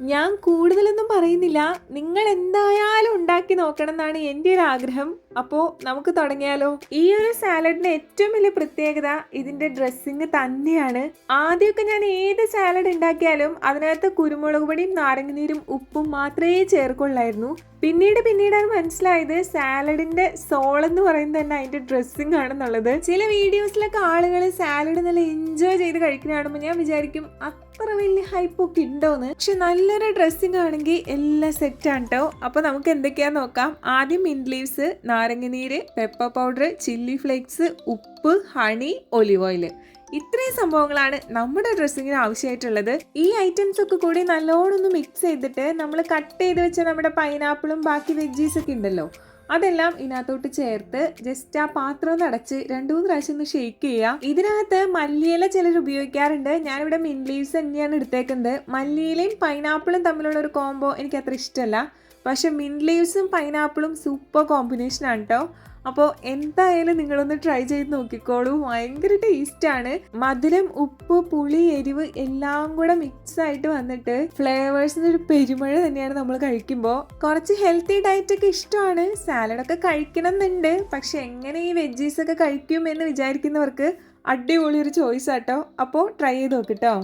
ഞാൻ കൂടുതലൊന്നും പറയുന്നില്ല. നിങ്ങൾ എന്തായാലും ഉണ്ടാക്കി നോക്കണം എന്നാണ് എന്റെ ഒരു ആഗ്രഹം. അപ്പോൾ നമുക്ക് തുടങ്ങിയാലോ? ഈ ഒരു സാലഡിന്റെ ഏറ്റവും വലിയ പ്രത്യേകത ഇതിന്റെ ഡ്രസ്സിങ് തന്നെയാണ്. ആദ്യമൊക്കെ ഞാൻ ഏത് സാലഡ് ഉണ്ടാക്കിയാലും അതിനകത്ത് കുരുമുളക് പൊടിയും നാരങ്ങനീരും ഉപ്പും മാത്രമേ ചേർക്കുള്ളായിരുന്നു. പിന്നീട് പിന്നീടാണ് മനസ്സിലായത് സാലഡിന്റെ സോൾ എന്ന് പറയുന്നത് തന്നെ അതിന്റെ ഡ്രസ്സിങ് ആണെന്നുള്ളത്. ചില വീഡിയോസിലൊക്കെ ആളുകൾ സാലഡ് നല്ല എൻജോയ് ചെയ്ത് കഴിക്കുന്ന കാണുമ്പോൾ ഞാൻ വിചാരിക്കും അത്ര വലിയ ഹൈപ്പൊക്കെ ഉണ്ടോന്ന്? പക്ഷെ നല്ലൊരു ഡ്രസ്സിങ് ആണെങ്കിൽ എല്ലാം സെറ്റ് ആണ് കേട്ടോ അപ്പൊ നമുക്ക് എന്തൊക്കെയാ നോക്കാം. ആദ്യം മിന്റ് ലീവ്സ് നാരങ്ങനീര് പെപ്പർ പൗഡർ ചില്ലി ഫ്ലേക്സ് ഉപ്പ് ഹണി ഒലിവ് ഓയിൽ ഇത്രയും സംഭവങ്ങളാണ് നമ്മുടെ ഡ്രസ്സിങ്ങിന് ആവശ്യമായിട്ടുള്ളത്. ഈ ഐറ്റംസ് ഒക്കെ കൂടി നല്ലോണം മിക്സ് ചെയ്തിട്ട് നമ്മൾ കട്ട് ചെയ്ത് വെച്ച നമ്മുടെ പൈനാപ്പിളും ബാക്കി വെജീസ് ഒക്കെ ഉണ്ടല്ലോ. അതെല്ലാം ഇതിനകത്തോട്ട് ചേർത്ത് ജസ്റ്റ് ആ പാത്രം ഒന്ന് അടച്ച് രണ്ടു മൂന്ന് പ്രാവശ്യം ഒന്ന് ഷെയ്ക്ക് ചെയ്യുക. ഇതിനകത്ത് മല്ലിയില ചിലർ ഉപയോഗിക്കാറുണ്ട്. ഞാനിവിടെ മിൻ ലീവ്സ് തന്നെയാണ് എടുത്തേക്കുന്നത്. മല്ലിയിലയും പൈനാപ്പിളും തമ്മിലുള്ള ഒരു കോംബോ എനിക്ക് അത്ര ഇഷ്ടമല്ല. പക്ഷെ മിൻ ലീവ്സും പൈനാപ്പിളും സൂപ്പർ കോമ്പിനേഷൻ ആണ് കേട്ടോ അപ്പോൾ എന്തായാലും നിങ്ങളൊന്ന് ട്രൈ ചെയ്ത് നോക്കിക്കോളൂ. ഭയങ്കര ടേസ്റ്റാണ് മധുരം ഉപ്പ് പുളി എരിവ് എല്ലാം കൂടെ മിക്സ് ആയിട്ട് വന്നിട്ട് ഫ്ലേവേഴ്സിന്റെ ഒരു പെരുമഴ തന്നെയാണ് നമ്മൾ കഴിക്കുമ്പോൾ കുറച്ച് ഹെൽത്തി ഡയറ്റ് ഒക്കെ ഇഷ്ടമാണ്. സാലഡൊക്കെ കഴിക്കണം എന്നുണ്ട് പക്ഷെ എങ്ങനെ ഈ വെജീസൊക്കെ കഴിക്കും എന്ന് വിചാരിക്കുന്നവർക്ക് അടിപൊളി ഒരു ചോയ്സ് ആട്ടോ അപ്പോൾ ട്രൈ ചെയ്ത് നോക്കിട്ടോ